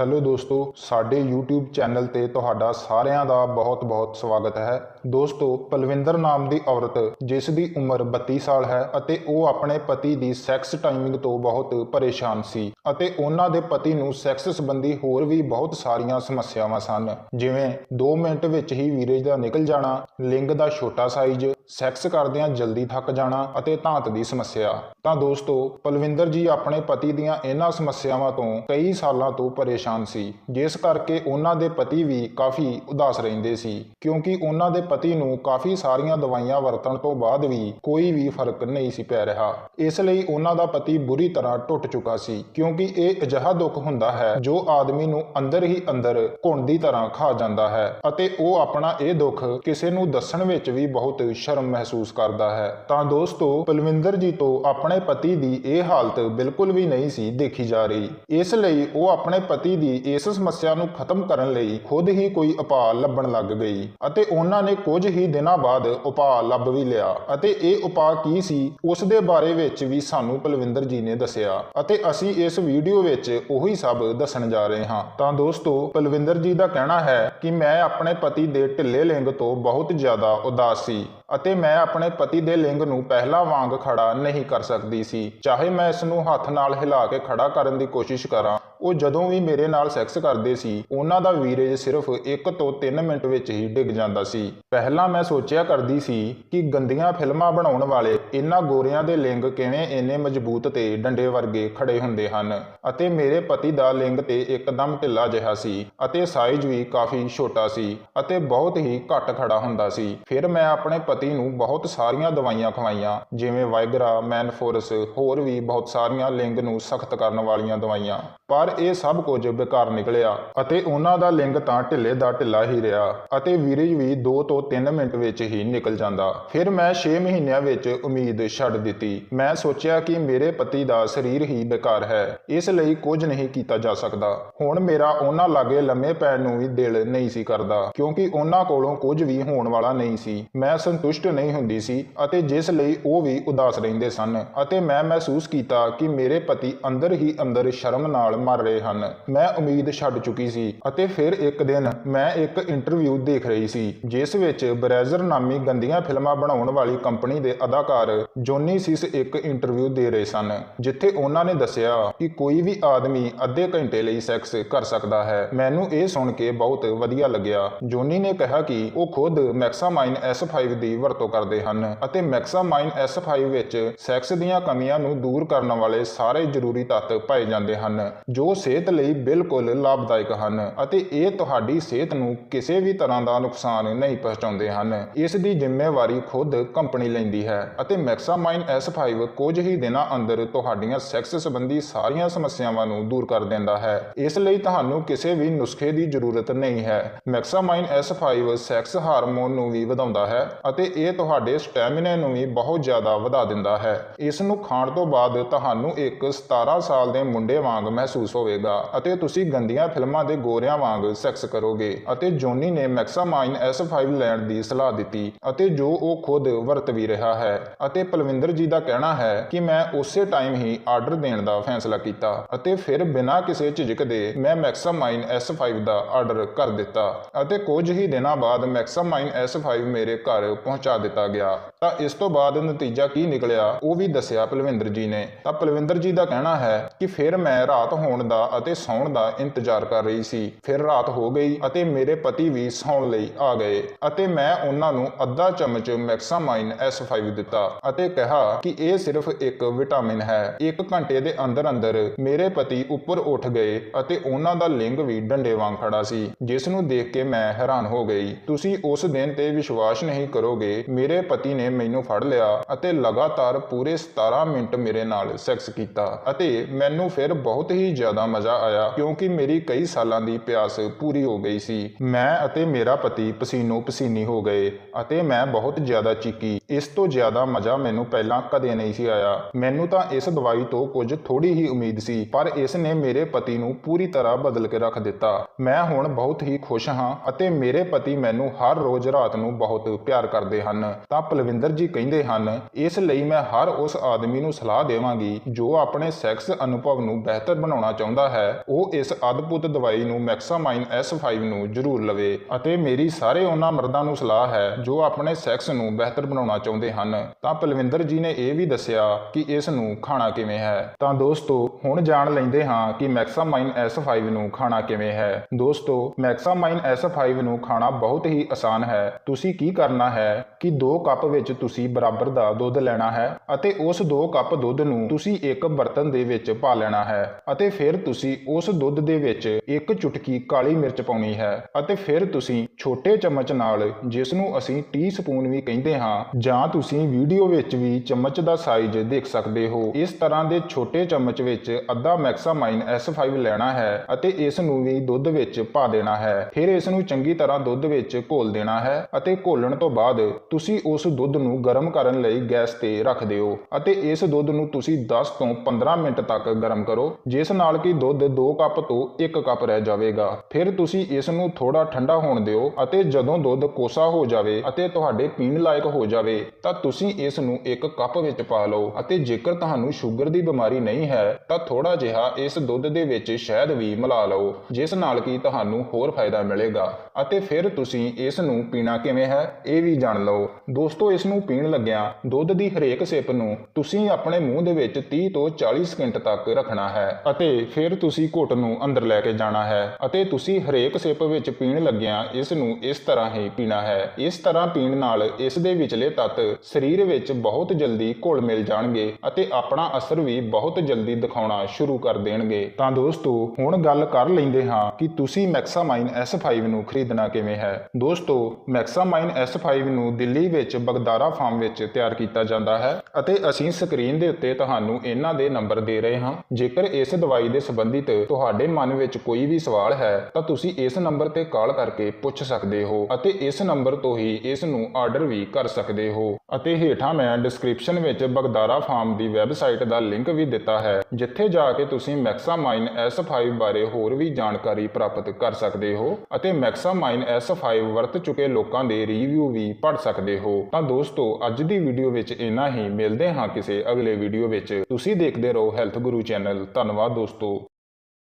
Hello ਦੋਸਤੋ, ਸਾਡੇ YouTube channel ਤੇ ਤੁਹਾਡਾ ਸਾਰਿਆਂ ਦਾ ਬਹੁਤ-ਬਹੁਤ ਸਵਾਗਤ ਹੈ। ਦੋਸਤੋ, ਪਲਵਿੰਦਰ ਨਾਮ ਦੀ ਔਰਤ, ਜਿਸ ਦੀ ਉਮਰ 32 ਸਾਲ ਹੈ ਅਤੇ ਉਹ ਆਪਣੇ ਪਤੀ ਦੀ ਸੈਕਸ ਟਾਈਮਿੰਗ ਤੋਂ ਬਹੁਤ ਪਰੇਸ਼ਾਨ ਸੀ ਅਤੇ ਉਹਨਾਂ ਦੇ ਪਤੀ ਨੂੰ ਸੈਕਸ ਸੰਬੰਧੀ ਹੋਰ ਵੀ ਬਹੁਤ ਸਾਰੀਆਂ ਸਮੱਸਿਆਵਾਂ ਸਨ। ਜਿਵੇਂ 2 ਮਿੰਟ ਵਿੱਚ ਹੀ ਵੀਰਜ ਦਾ ਨਿਕਲ ਜਾਣਾ, ਲਿੰਗ ਦਾ ਛੋਟਾ ਸਾਈਜ਼ ਸੈਕਸ ਕਰਦਿਆਂ ਜਲਦੀ ਥੱਕ ਜਾਣਾ ਅਤੇ ਧਾਤ ਦੀ ਸਮੱਸਿਆ। ਤਾਂ ਦੋਸਤੋ, ਪਲਵਿੰਦਰ ਜੀ ਆਪਣੇ ਪਤੀ ਦੀਆਂ ਇਹਨਾਂ ਸਮੱਸਿਆਵਾਂ ਤੋਂ ਕਈ ਸਾਲਾਂ ਤੋਂ ਪਰੇਸ਼ਾਨ ਸੀ। ਜਿਸ ਕਰਕੇ ਉਹਨਾਂ ਦੇ ਪਤੀ ਵੀ ਕਾਫੀ ਉਦਾਸ ਰਹਿੰਦੇ ਸੀ, ਕਿਉਂਕਿ ਉਹਨਾਂ ਦੇ ਪਤੀ ਨੂੰ ਕਾਫੀ ਸਾਰੀਆਂ ਦਵਾਈਆਂ ਵਰਤਣ ਤੋਂ ਬਾਅਦ ਵੀ ਕੋਈ ਵੀ ਫ਼ਰਕ ਨਹੀਂ ਸੀ ਪੈ ਰਿਹਾ। ਇਸ ਲਈ ਉਹਨਾਂ ਦਾ ਪਤੀ ਬੁਰੀ ਤਰ੍ਹਾਂ ਟੁੱਟ ਚੁੱਕਾ ਸੀ, ਕਿਉਂਕਿ ਇਹ ਅਜਿਹਾ ਦੁੱਖ ਹੁੰਦਾ ਹੈ ਜੋ ਆਦਮੀ ਨੂੰ ਅੰਦਰ ਹੀ ਅੰਦਰ ਘੁਣ ਦੀ ਤਰ੍ਹਾਂ ਖਾ ਜਾਂਦਾ ਹੈ ਅਤੇ ਉਹ ਆਪਣਾ ਇਹ ਦੁੱਖ ਕਿਸੇ ਨੂੰ ਦੱਸਣ ਵਿੱਚ ਵੀ ਬਹੁਤ ਸ਼ਰਮ ਮਹਿਸੂਸ ਕਰਦਾ ਹੈ। ਤਾਂ ਦੋਸਤੋ, ਪਲਵਿੰਦਰ ਜੀ ਤੋਂ ਆਪਣੇ ਆਪਣੇ ਪਤੀ ਦੀ ਇਹ ਹਾਲਤ ਬਿਲਕੁਲ ਵੀ ਨਹੀਂ ਸੀ ਦੇਖੀ ਜਾ ਰਹੀ। ਇਸ ਲਈ ਉਹ ਆਪਣੇ ਪਤੀ ਦੀ ਇਸ ਸਮੱਸਿਆ ਨੂੰ ਖਤਮ ਕਰਨ ਲਈ ਖੁਦ ਹੀ ਕੋਈ ਉਪਾਅ ਲੱਭਣ ਲੱਗ ਗਈ ਅਤੇ ਉਹਨਾਂ ਨੇ ਕੁਝ ਹੀ ਦਿਨਾਂ ਬਾਅਦ ਉਪਾਅ ਲੱਭ ਵੀ ਲਿਆ ਅਤੇ ਇਹ ਉਪਾਅ ਕੀ ਸੀ, ਉਸ ਦੇ ਬਾਰੇ ਵਿੱਚ ਵੀ ਸਾਨੂੰ ਪਲਵਿੰਦਰ ਜੀ ਨੇ ਦੱਸਿਆ ਅਤੇ ਅਸੀਂ ਇਸ ਵੀਡੀਓ ਵਿੱਚ ਉਹੀ ਸਭ ਦੱਸਣ ਜਾ ਰਹੇ ਹਾਂ। ਤਾਂ ਦੋਸਤੋ ਪਲਵਿੰਦਰ ਜੀ ਦਾ ਕਹਿਣਾ ਹੈ ਕਿ ਮੈਂ ਆਪਣੇ ਪਤੀ ਦੇ ਢਿੱਲੇ ਲਿੰਗ ਤੋਂ ਬਹੁਤ ਜ਼ਿਆਦਾ ਉਦਾਸ ਸੀ। ਅਤੇ ਮੈਂ ਆਪਣੇ ਪਤੀ ਦੇ ਲਿੰਗ ਨੂੰ ਪਹਿਲਾਂ ਵਾਂਗ ਖੜਾ ਨਹੀਂ ਕਰ ਸਕਦੀ ਸੀ। ਚਾਹੇ ਮੈਂ ਇਸ ਨੂੰ ਹੱਥ ਨਾਲ ਹਿਲਾ ਕੇ ਖੜਾ ਕਰਨ ਦੀ ਕੋਸ਼ਿਸ਼ ਕਰਾਂ ਉਹ ਜਦੋਂ ਵੀ ਮੇਰੇ ਨਾਲ ਸੈਕਸ ਕਰਦੇ ਸੀ, ਉਹਨਾਂ ਦਾ ਵੀਰੇਜ ਸਿਰਫ 1 ਤੋਂ 3 ਮਿੰਟ ਵਿੱਚ ਹੀ ਡਿੱਗ ਜਾਂਦਾ ਸੀ। ਪਹਿਲਾਂ ਮੈਂ ਸੋਚਿਆ ਕਰਦੀ ਸੀ ਕਿ ਗੰਦੀਆਂ ਫਿਲਮਾਂ ਬਣਾਉਣ ਵਾਲੇ ਇਹਨਾਂ ਗੋਰਿਆਂ ਦੇ ਲਿੰਗ ਕਿਵੇਂ ਇੰਨੇ ਮਜ਼ਬੂਤ ਤੇ ਡੰਡੇ ਵਰਗੇ ਖੜੇ ਹੁੰਦੇ ਹਨ ਅਤੇ ਮੇਰੇ ਪਤੀ ਦਾ ਲਿੰਗ ਤੇ ਇੱਕਦਮ ਢਿੱਲਾ ਜਿਹਾ ਸੀ ਅਤੇ ਸਾਈਜ਼ ਵੀ ਕਾਫੀ ਛੋਟਾ ਸੀ ਅਤੇ ਬਹੁਤ ਹੀ ਘੱਟ ਖੜਾ ਹੁੰਦਾ ਸੀ। ਫਿਰ ਮੈਂ ਆਪਣੇ ਪਤੀ ਨੂੰ ਬਹੁਤ ਸਾਰੀਆਂ ਦਵਾਈਆਂ ਖਵਾਈਆਂ, ਜਿਵੇਂ ਵਾਇਗਰਾ ਮੈਨਫੋਰਸ ਹੋਰ ਵੀ ਬਹੁਤ ਸਾਰੀਆਂ ਲਿੰਗ ਨੂੰ ਸਖਤ ਕਰਨ ਵਾਲੀਆਂ ਦਵਾਈਆਂ। ਪਰ ਇਹ ਸਭ ਕੁਝ ਬੇਕਾਰ ਨਿਕਲਿਆ ਅਤੇ ਉਹਨਾਂ ਦਾ ਲਿੰਗ ਤਾਂ ਢਿੱਲੇ ਦਾ ਢਿੱਲਾ ਹੀ ਰਿਹਾ ਅਤੇ ਵੀਰਜ ਵੀ 2 ਤੋਂ 3 ਮਿੰਟ ਵਿੱਚ ਹੀ ਨਿਕਲ ਜਾਂਦਾ। ਫਿਰ ਮੈਂ 6 ਮਹੀਨਿਆਂ ਵਿੱਚ ਉਮੀਦ ਛੱਡ ਦਿੱਤੀ। ਮੈਂ ਸੋਚਿਆ ਕਿ ਮੇਰੇ ਪਤੀ ਦਾ ਸਰੀਰ ਹੀ ਬੇਕਾਰ ਹੈ। ਇਸ ਲਈ ਕੁਝ ਨਹੀਂ ਕੀਤਾ ਜਾ ਸਕਦਾ। ਹੁਣ ਮੇਰਾ ਉਹਨਾਂ ਲਾਗੇ ਲੰਮੇ ਪੈਣ ਨੂੰ ਵੀ ਦਿਲ ਨਹੀਂ ਸੀ ਕਰਦਾ, ਕਿਉਂਕਿ ਉਹਨਾਂ ਕੋਲੋਂ ਕੁਝ ਵੀ ਹੋਣ ਵਾਲਾ ਨਹੀਂ ਸੀ। ਮੈਂ ਸੰਤੁਸ਼ਟ ਨਹੀਂ ਹੁੰਦੀ ਸੀ ਅਤੇ ਜਿਸ ਲਈ ਉਹ ਵੀ ਉਦਾਸ ਰਹਿੰਦੇ ਸਨ ਅਤੇ ਮੈਂ ਮਹਿਸੂਸ ਕੀਤਾ ਕਿ ਮੇਰੇ ਪਤੀ ਅੰਦਰ ਹੀ ਅੰਦਰ ਸ਼ਰਮ ਨਾਲ ਮਰ ਰਹੇ ਹਨ। ਮੈਂ ਉਮੀਦ ਛੱਡ ਚੁੱਕੀ ਸੀ ਅਤੇ ਫਿਰ ਇੱਕ ਦਿਨ ਮੈਂ ਇੱਕ ਇੰਟਰਵਿਊ ਦੇਖ ਰਹੀ ਸੀ, ਜਿਸ ਵਿੱਚ ਬ੍ਰੈਜ਼ਰ ਨਾਮੀ ਗੰਦੀਆਂ ਫਿਲਮਾਂ ਬਣਾਉਣ ਵਾਲੀ ਕੰਪਨੀ ਦੇ ਅਦਾਕਾਰ ਜੋਨੀ ਸਿਸ ਇੱਕ ਇੰਟਰਵਿਊ ਦੇ ਰਹੇ ਸਨ, ਜਿੱਥੇ ਉਹਨਾਂ ਨੇ ਦੱਸਿਆ ਕਿ ਕੋਈ ਵੀ ਆਦਮੀ ਅੱਧੇ ਘੰਟੇ ਲਈ ਸੈਕਸ ਕਰ ਸਕਦਾ ਹੈ। ਮੈਨੂੰ ਇਹ ਸੁਣ ਕੇ ਬਹੁਤ ਵਧੀਆ ਲੱਗਿਆ। ਜੋਨੀ ਨੇ ਕਿਹਾ ਕਿ ਉਹ ਖੁਦ ਮੈਕਸਾਮਾਈਨ S5 ਦੀ ਵਰਤੋਂ ਕਰਦੇ ਹਨ ਅਤੇ ਮੈਕਸਾਮਾਈਨ S5 ਵਿੱਚ ਸੈਕਸ ਦੀਆਂ ਕਮੀਆਂ ਨੂੰ ਦੂਰ ਕਰਨ ਵਾਲੇ ਸਾਰੇ ਜ਼ਰੂਰੀ ਤੱਤ ਪਾਏ ਜਾਂਦੇ ਹਨ, ਜੋ ਉਹ ਸਿਹਤ ਲਈ ਬਿਲਕੁਲ ਲਾਭਦਾਇਕ ਹਨ ਅਤੇ ਇਹ ਤੁਹਾਡੀ ਸਿਹਤ ਨੂੰ ਕਿਸੇ ਵੀ ਤਰ੍ਹਾਂ ਦਾ ਨੁਕਸਾਨ ਨਹੀਂ ਪਹੁੰਚਾਉਂਦੇ ਹਨ। ਇਸ ਦੀ ਜ਼ਿੰਮੇਵਾਰੀ ਖੁਦ ਕੰਪਨੀ ਲੈਂਦੀ ਹੈ ਅਤੇ ਮੈਕਸਾਮਾਈਨ S5 ਕੁਝ ਹੀ ਦਿਨਾਂ ਅੰਦਰ ਤੁਹਾਡੀਆਂ ਸੈਕਸ ਸੰਬੰਧੀ ਸਾਰੀਆਂ ਸਮੱਸਿਆਵਾਂ ਨੂੰ ਦੂਰ ਕਰ ਦਿੰਦਾ ਹੈ। ਇਸ ਲਈ ਤੁਹਾਨੂੰ ਕਿਸੇ ਵੀ ਨੁਸਖੇ ਦੀ ਜ਼ਰੂਰਤ ਨਹੀਂ ਹੈ। ਮੈਕਸਾਮਾਈਨ S5 ਸੈਕਸ ਹਾਰਮੋਨ ਨੂੰ ਵੀ ਵਧਾਉਂਦਾ ਹੈ ਅਤੇ ਇਹ ਤੁਹਾਡੇ ਸਟੈਮਿਨਾ ਨੂੰ ਵੀ ਬਹੁਤ ਜ਼ਿਆਦਾ ਵਧਾ ਦਿੰਦਾ ਹੈ। ਇਸ ਨੂੰ ਖਾਣ ਤੋਂ ਬਾਅਦ ਤੁਹਾਨੂੰ ਇੱਕ 17 ਸਾਲ ਦੇ ਮੁੰਡੇ ਵਾਂਗ ਮਹਿਸੂਸ ਹੋਵੇਗਾ ਅਤੇ ਤੁਸੀਂ ਗੰਦੀਆਂ ਫਿਲਮਾਂ ਦੇ ਗੋਰਿਆਂ ਵਾਂਗ ਸੈਕਸ ਕਰੋਗੇ ਅਤੇ ਜੋਨੀ ਨੇ ਮੈਕਸਾਮਾਈਨ S5 ਲੈਣ ਦੀ ਸਲਾਹ ਦਿੱਤੀ ਅਤੇ ਜੋ ਉਹ ਖੁਦ ਵਰਤ ਵੀ ਰਿਹਾ ਹੈ ਅਤੇ ਪਲਵਿੰਦਰ ਜੀ ਦਾ ਕਹਿਣਾ ਹੈ ਕਿ ਮੈਂ ਉਸੇ ਟਾਈਮ ਹੀ ਆਰਡਰ ਦੇਣ ਦਾ ਫੈਸਲਾ ਕੀਤਾ ਅਤੇ ਫਿਰ ਬਿਨਾਂ ਕਿਸੇ ਝਿਜਕ ਦੇ ਮੈਂ ਮੈਕਸਾਮਾਈਨ S5 ਦਾ ਆਰਡਰ ਕਰ ਦਿੱਤਾ ਅਤੇ ਕੁਝ ਹੀ ਦਿਨਾਂ ਬਾਅਦ ਮੈਕਸਾਮਾਈਨ S5 ਮੇਰੇ ਘਰ ਪਹੁੰਚਾ ਦਿੱਤਾ ਗਿਆ। ਤਾਂ ਇਸ ਤੋਂ ਬਾਅਦ ਨਤੀਜਾ ਕੀ ਨਿਕਲਿਆ ਉਹ ਵੀ ਦੱਸਿਆ ਪਲਵਿੰਦਰ ਜੀ ਨੇ। ਤਾਂ ਪਲਵਿੰਦਰ ਜੀ ਦਾ ਕਹਿਣਾ ਹੈ ਕਿ ਫਿਰ ਮੈਂ ਰਾਤ ਹੋਣ ਦਾ ਅਤੇ ਸੌਣ ਦਾ ਇੰਤਜ਼ਾਰ ਕਰ ਰਹੀ ਸੀ। ਫਿਰ ਰਾਤ ਹੋ ਗਈ ਅਤੇ ਮੇਰੇ ਪਤੀ ਵੀ ਸੌਣ ਲਈ ਆ ਗਏ ਅਤੇ ਮੈਂ ਉਹਨਾਂ ਨੂੰ ਅੱਧਾ ਚਮਚ ਮੈਕਸਾਮਾਈਨ S5 ਦਿੱਤਾ ਅਤੇ ਕਿਹਾ ਕਿ ਇਹ ਸਿਰਫ ਇੱਕ ਵਿਟਾਮਿਨ ਹੈ। ਇੱਕ ਘੰਟੇ ਦੇ ਅੰਦਰ ਅੰਦਰ ਮੇਰੇ ਪਤੀ ਉੱਪਰ ਉੱਠ ਗਏ ਅਤੇ ਉਹਨਾਂ ਦਾ ਲਿੰਗ ਵੀ ਡੰਡੇ ਵਾਂਗ ਖੜਾ ਸੀ, ਜਿਸ ਨੂੰ ਦੇਖ ਕੇ ਮੈਂ ਹੈਰਾਨ ਹੋ ਗਈ। ਤੁਸੀਂ ਉਸ ਦਿਨ ਤੇ ਵਿਸ਼ਵਾਸ ਨਹੀਂ ਕਰੋਗੇ, ਮੇਰੇ ਪਤੀ ਨੇ ਮੈਨੂੰ ਫੜ ਲਿਆ ਅਤੇ ਲਗਾਤਾਰ ਪੂਰੇ 17 ਮਿੰਟ ਮੇਰੇ ਨਾਲ ਸੈਕਸ ਕੀਤਾ ਅਤੇ ਮੈਨੂੰ ਫਿਰ ਬਹੁਤ ਹੀ ਜ਼ਿਆਦਾ ਮਜ਼ਾ ਆਇਆ ਕਿਉਂਕਿ ਮੇਰੀ ਕਈ ਸਾਲਾਂ ਦੀ ਪਿਆਸ ਪੂਰੀ ਹੋ ਗਈ ਸੀ। ਮੈਂ ਅਤੇ ਮੇਰਾ ਪਤੀ ਪਸੀਨੋ ਪਸੀਨੀ ਹੋ ਗਏ ਅਤੇ ਮੈਂ ਬਹੁਤ ਜ਼ਿਆਦਾ ਚੀਕੀ। ਇਸ ਤੋਂ ਜ਼ਿਆਦਾ ਮਜ਼ਾ ਮੈਨੂੰ ਪਹਿਲਾਂ ਕਦੇ ਨਹੀਂ ਸੀ ਆਇਆ। ਮੈਨੂੰ ਤਾਂ ਇਸ ਦਵਾਈ ਤੋਂ ਕੁਝ ਥੋੜੀ ਹੀ ਉਮੀਦ ਸੀ, ਪਰ ਇਸ ਨੇ ਮੇਰੇ ਪਤੀ ਨੂੰ ਪੂਰੀ ਤਰ੍ਹਾਂ ਬਦਲ ਕੇ ਰੱਖ ਦਿੱਤਾ। ਮੈਂ ਹੁਣ ਬਹੁਤ ਹੀ ਖੁਸ਼ ਹਾਂ ਅਤੇ ਮੇਰੇ ਪਤੀ ਮੈਨੂੰ ਹਰ ਰੋਜ਼ ਰਾਤ ਨੂੰ ਬਹੁਤ ਪਿਆਰ ਕਰਦੇ ਹਨ। ਤਾਂ ਪਲਵਿੰਦਰ ਜੀ ਕਹਿੰਦੇ ਹਨ, ਇਸ ਲਈ ਮੈਂ ਹਰ ਉਸ ਆਦਮੀ ਨੂੰ ਸਲਾਹ ਦੇਵਾਂਗੀ ਜੋ ਆਪਣੇ ਸੈਕਸ ਅਨੁਭਵ ਨੂੰ ਬਿਹਤਰ ਬਣਾਉਣਾ ਚਾਹੁੰਦਾ ਹੈ, ਉਹ ਇਸ ਅਦਭੁਤ ਦਵਾਈ ਨੂੰ ਮੈਕਸਾਮਾਈਨ S5 ਨੂੰ ਜ਼ਰੂਰ ਲਵੇ ਅਤੇ ਮੇਰੀ ਸਾਰੇ ਉਹਨਾਂ ਮਰਦਾਂ ਨੂੰ ਸਲਾਹ ਹੈ, ਜੋ ਆਪਣੇ ਸੈਕਸ ਨੂੰ ਬਿਹਤਰ ਬਣਾਉਣਾ ਚਾਹੁੰਦੇ ਹਨ। ਤਾਂ ਪਲਵਿੰਦਰ ਜੀ ਨੇ ਇਹ ਵੀ ਦੱਸਿਆ ਕਿ ਇਸ ਨੂੰ ਖਾਣਾ ਕਿਵੇਂ ਹੈ। ਤਾਂ ਦੋਸਤੋ, ਹੁਣ ਜਾਣ ਲੈਂਦੇ ਹਾਂ ਕਿ ਮੈਕਸਾਮਾਈਨ S5 ਨੂੰ ਖਾਣਾ ਕਿਵੇਂ ਹੈ। ਦੋਸਤੋ, ਮੈਕਸਾਮਾਈਨ S5 ਨੂੰ ਖਾਣਾ ਬਹੁਤ ਹੀ ਆਸਾਨ ਹੈ। ਤੁਸੀਂ ਕੀ ਕਰਨਾ ਹੈ ਕਿ 2 ਕੱਪ ਵਿੱਚ ਤੁਸੀਂ ਬਰਾਬਰ ਦਾ ਦੁੱਧ ਲੈਣਾ ਹੈ ਅਤੇ ਉਸ 2 ਕੱਪ ਦੁੱਧ ਨੂੰ ਤੁਸੀਂ ਇੱਕ ਬਰਤਨ ਦੇ ਵਿੱਚ ਪਾ ਲੈਣਾ ਹੈ ਅਤੇ ਫਿਰ ਫਿਰ ਤੁਸੀਂ ਉਸ ਦੁੱਧ ਦੇ ਵਿੱਚ ਇੱਕ ਚੁਟਕੀ ਕਾਲੀ ਮਿਰਚ ਪਾਉਣੀ ਹੈ ਅਤੇ ਫਿਰ ਤੁਸੀਂ ਛੋਟੇ ਚਮਚ ਨਾਲ ਜਿਸ ਨੂੰ ਅਸੀਂ ਟੀਸਪੂਨ ਵੀ ਕਹਿੰਦੇ ਹਾਂ, ਜਾਂ ਤੁਸੀਂ ਵੀਡੀਓ ਵਿੱਚ ਵੀ ਚਮਚ ਦਾ ਸਾਈਜ਼ ਦੇਖ ਸਕਦੇ ਹੋ। ਇਸ ਤਰ੍ਹਾਂ ਦੇ ਛੋਟੇ ਚਮਚ ਵਿੱਚ ਅੱਧਾ ਮੈਕਸਾਮਾਈਨ S5 ਲੈਣਾ ਹੈ ਅਤੇ ਇਸ ਨੂੰ ਵੀ ਦੁੱਧ ਵਿੱਚ ਪਾ ਦੇਣਾ ਹੈ। ਫਿਰ ਇਸ ਨੂੰ ਚੰਗੀ ਤਰ੍ਹਾਂ ਦੁੱਧ ਵਿੱਚ ਘੋਲ ਦੇਣਾ ਹੈ ਅਤੇ ਘੋਲਣ ਤੋਂ ਬਾਅਦ ਤੁਸੀਂ ਉਸ ਦੁੱਧ ਨੂੰ ਗਰਮ ਕਰਨ ਲਈ ਗੈਸ ਤੇ ਰੱਖ ਦਿਓ ਅਤੇ ਇਸ ਦੁੱਧ ਨੂੰ ਤੁਸੀਂ 10 ਤੋਂ 15 ਮਿੰਟ ਤੱਕ ਗਰਮ ਕਰੋ, ਜਿਸ ਨਾਲ ਕਿ ਦੁੱਧ 2 ਕੱਪ ਤੋਂ 1 ਕੱਪ ਰਹਿ ਜਾਵੇਗਾ। ਫਿਰ ਤੁਸੀਂ ਇਸ ਨੂੰ ਥੋੜਾ ਠੰਡਾ ਹੋਣ ਦਿਓ ਅਤੇ ਜਦੋਂ ਦੁੱਧ ਕੋਸਾ ਹੋ ਜਾਵੇ ਅਤੇ ਤੁਹਾਡੇ ਪੀਣ ਲਾਇਕ ਹੋ ਜਾਵੇ, ਤਾਂ ਤੁਸੀਂ ਇਸ ਨੂੰ ਇੱਕ ਕੱਪ ਵਿੱਚ ਪਾ ਲਓ। ਅਤੇ ਜੇਕਰ ਤੁਹਾਨੂੰ ਸ਼ੂਗਰ ਦੀ ਬਿਮਾਰੀ ਨਹੀਂ ਹੈ, ਤਾਂ ਥੋੜਾ ਜਿਹਾ ਇਸ ਦੁੱਧ ਦੇ ਵਿੱਚ ਸ਼ਹਿਦ ਵੀ ਮਿਲਾ ਲਓ, ਜਿਸ ਨਾਲ ਕਿ ਤੁਹਾਨੂੰ ਹੋਰ ਫਾਇਦਾ ਮਿਲੇਗਾ। ਅਤੇ ਫਿਰ ਤੁਸੀਂ ਇਸ ਨੂੰ ਪੀਣਾ ਕਿਵੇਂ ਹੈ, ਇਹ ਵੀ ਜਾਣ ਲਓ। ਦੋਸਤੋ, ਇਸ ਨੂੰ ਪੀਣ ਲੱਗਿਆਂ ਦੁੱਧ ਦੀ ਹਰੇਕ ਸਿਪ ਨੂੰ ਤੁਸੀਂ ਆਪਣੇ ਮੂੰਹ ਦੇ ਵਿੱਚ 30 ਤੋਂ 40 ਸਕਿੰਟ ਤੱਕ ਰੱਖਣਾ ਹੈ ਅਤੇ ਫਿਰ ਤੁਸੀਂ ਘੁੱਟ ਨੂੰ ਅੰਦਰ ਲੈ ਕੇ ਜਾਣਾ ਹੈ ਅਤੇ ਤੁਸੀਂ ਹਰੇਕ ਸਿਪ ਵਿੱਚ ਪੀਣ ਲੱਗਿਆਂ ਇਸ ਨੂੰ ਇਸ ਤਰ੍ਹਾਂ ਹੀ ਪੀਣਾ ਹੈ। ਇਸ ਤਰ੍ਹਾਂ ਪੀਣ ਨਾਲ ਇਸ ਦੇ ਵਿਚਲੇ ਤੱਤ ਸਰੀਰ ਵਿੱਚ ਬਹੁਤ ਜਲਦੀ ਘੁਲ ਮਿਲ ਜਾਣਗੇ ਅਤੇ ਆਪਣਾ ਅਸਰ ਵੀ ਬਹੁਤ ਜਲਦੀ ਦਿਖਾਉਣਾ ਸ਼ੁਰੂ ਕਰ ਦੇਣਗੇ। ਤਾਂ ਦੋਸਤੋ, ਹੁਣ ਗੱਲ ਕਰ ਲੈਂਦੇ ਹਾਂ ਕਿ ਤੁਸੀਂ ਮੈਕਸਾਮਾਈਨ S5 ਨੂੰ ਖਰੀਦਣਾ ਕਿਵੇਂ ਹੈ। ਦੋਸਤੋ, ਮੈਕਸਾਮਾਈਨ S5 ਨੂੰ ਦਿੱਲੀ ਵਿੱਚ ਬਗਦਾਰਾ ਫਾਰਮ ਵਿੱਚ ਤਿਆਰ ਕੀਤਾ ਜਾਂਦਾ ਹੈ ਅਤੇ ਅਸੀਂ ਸਕਰੀਨ ਦੇ ਉੱਤੇ ਤੁਹਾਨੂੰ ਇਹਨਾਂ ਦੇ ਨੰਬਰ ਦੇ ਰਹੇ ਹਾਂ। ਜੇਕਰ ਇਸ ਦਵਾਈ ਦੇ ਦੇ ਸੰਬੰਧਿਤ ਤੁਹਾਡੇ ਮਨ ਵਿੱਚ ਕੋਈ ਵੀ ਸਵਾਲ ਹੈ, ਤਾਂ ਤੁਸੀਂ ਇਸ ਨੰਬਰ ਤੇ ਕਾਲ ਕਰਕੇ ਪੁੱਛ ਸਕਦੇ ਹੋ ਅਤੇ ਇਸ ਨੰਬਰ ਤੋਂ ਹੀ ਇਸ ਨੂੰ ਆਰਡਰ ਵੀ ਕਰ ਸਕਦੇ ਹੋ। ਅਤੇ ਹੇਠਾਂ ਮੈਂ ਡਿਸਕ੍ਰਿਪਸ਼ਨ ਵਿੱਚ ਬਗਦਾਰਾ ਫਾਰਮ ਦੀ ਵੈਬਸਾਈਟ ਦਾ ਲਿੰਕ ਵੀ ਦਿੱਤਾ ਹੈ, ਜਿੱਥੇ ਜਾ ਕੇ ਤੁਸੀਂ ਮੈਕਸਾਮਾਈਨ S5 ਬਾਰੇ ਹੋਰ ਵੀ ਜਾਣਕਾਰੀ ਪ੍ਰਾਪਤ ਕਰ ਸਕਦੇ ਹੋ ਅਤੇ ਮੈਕਸਾਮਾਈਨ S5 ਵਰਤ ਚੁੱਕੇ ਲੋਕਾਂ ਦੇ ਰਿਵਿਊ ਵੀ ਪੜ੍ਹ ਸਕਦੇ ਹੋ। ਤਾਂ ਦੋਸਤੋ, ਅੱਜ ਦੀ ਵੀਡੀਓ ਵਿੱਚ ਇੰਨਾ ਹੀ। ਮਿਲਦੇ ਹਾਂ ਕਿਸੇ ਅਗਲੇ ਵੀਡੀਓ ਵਿੱਚ। ਤੁਸੀਂ ਦੇਖਦੇ ਰਹੋ ਹੈਲਥ ਗੁਰੂ ਚੈਨਲ। ਧੰਨਵਾਦ ਦੋਸਤੋ।